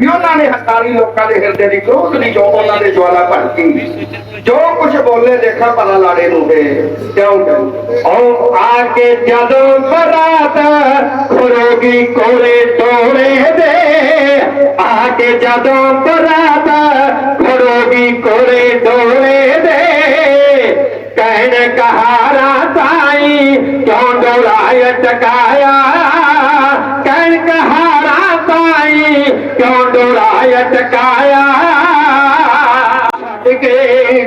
ਵੀ ਉਹਨਾਂ ਨੇ ਹਤਾਲੀ ਲੋਕਾਂ ਦੇ ਹਿਰਦੇ ਦੀ ਕ੍ਰੋਧ ਦੀ ਜੋ ਉਹਨਾਂ ਦੇ ਜਵਾਲਾ ਭੜਕੀ ਜੋ ਕੁਝ ਬੋਲੇ ਦੇਖਾ ਭਲਾ ਲਾੜੇ ਨੂੰ ਦੇ ਕਿਉਂ ਉਹ ਆ ਕੇ ਜਦੋਂ ਬਰਾਤ ਖੁਰੋਗੀ ਕੋਲੇ ਟੋਲੇ ਦੇ, ਆ ਕੇ ਜਦੋਂ ਬਰਾਤ ਖੁਰੋਗੀ ਕੋਲੇ ਟੋਲੇ ਦੇ, ਕਹਿਣ ਕਹਾਰਾ ਤਾਈ ਕਿਉਂ ਡੋਲਾਇ ਟਕਾਇਆ? ਕਹਿਣ ਕਹਾਰਾ क्यों राया चकायात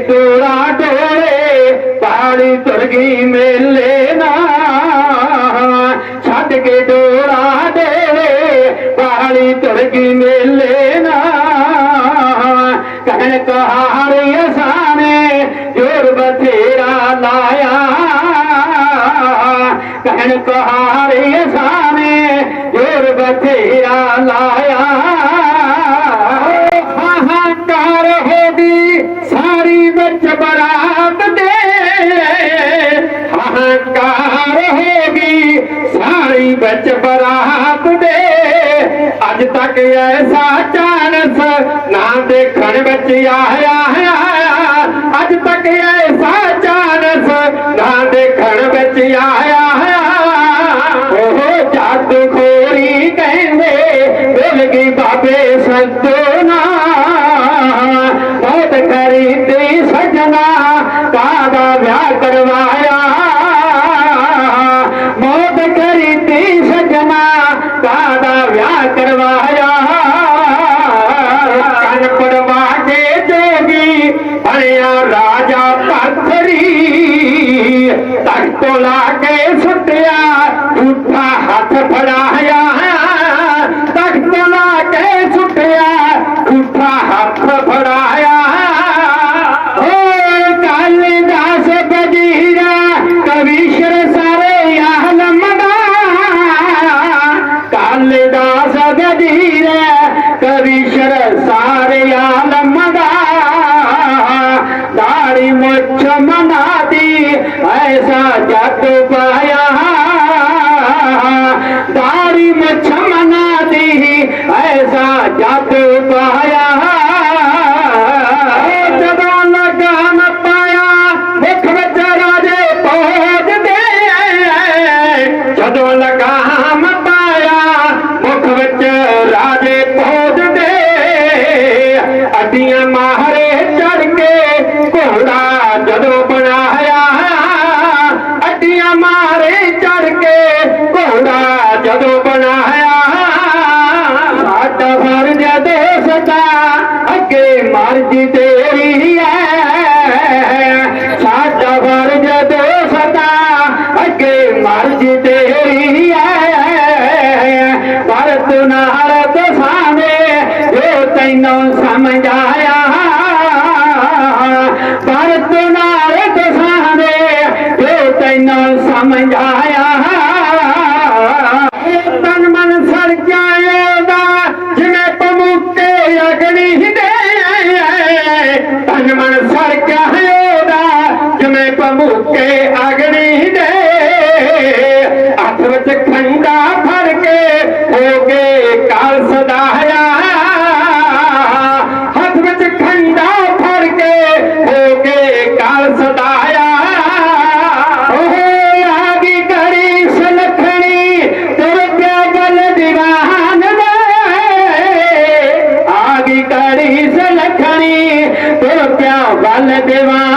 डोरा डोरे पहाड़ी तुर्गी में लेना मेले के डोरा डोरे पहाड़ी तुरी में लेना कहन कहा साण जोर बथेरा लाया। कहन कहा ਵਿੱਚ ਬਰਾਤ ਦੇ। ਅੱਜ ਤੱਕ ਐਸਾ ਚਾਨਸ ਨਾ ਦੇਖਣ ਵਿੱਚ ਆਇਆ ਹੈ। ਅੱਜ ਤੱਕ ਐਸਾ ਚਾਨਸ ਨਾ ਦੇਖਣ ਵਿੱਚ ਆਇਆ ਹੈ। ਉਹ ਜਾਦੂ ਖੋਰੀ ਕਹਿੰਦੇ ਮਿਲ ਗਈ ਬਾਬੇ ਸੰਤੋਨਾ ਬਹੁਤ ਖਰੀਦੀ ਸਜਣਾ ਕਾਦਾ ਵਿਆਹ ਕਾਦਾ ਵਿਆਹ ਕਰਵਾਇਆ ਕੰਨ ਪੜਵਾ ਕੇ ਜੋਗੀ ਬਣਿਆ ਰਾਜਾ ਪੱਥਰੀ। ਤਖਤ ਲਾ ਕੇ कवि शर सारे आल मी मुसा जात ਅੱਡੀਆਂ ਮਾਰੇ ਚੜ ਕੇ ਘੋੜਾ ਜਦੋਂ ਬਣਾਇਆ। ਸਾਡਾ ਫਰਜ਼ ਦੋਸਤਾ ਅੱਗੇ ਮਰਜ਼ੀ ਤੇਰੀ ਹੈ ਸਾਡਾ ਫਰਜ਼ ਦੋਸਤਾ ਅੱਗੇ ਮਰਜ਼ੀ ਤੇਰੀ ਹੈ ਪਰ ਤੂੰ ਨਾਲ ਦਸਾਵੇਂ ਜੋ ਤੈਨੂੰ ਪਮੁੱਕੇ ਅਗਨੀ ਦੇ, ਹੱਥ ਵਿੱਚ ਖੰਡਾ ਫੜ ਕੇ ਹੋ ਗਏ ਕਾਲ ਸਦਾਇਆ ਹੱਥ ਵਿੱਚ ਖੰਡਾ ਫੜ ਕੇ ਹੋ ਗਏ ਕਾਲ ਸਦਾਇਆ ਓਏ ਆ ਗਈ ਘੜੀ ਸੁਲਖਣੀ, ਤੁਰ ਪਿਆ ਬਲ ਦੀਵਾਨ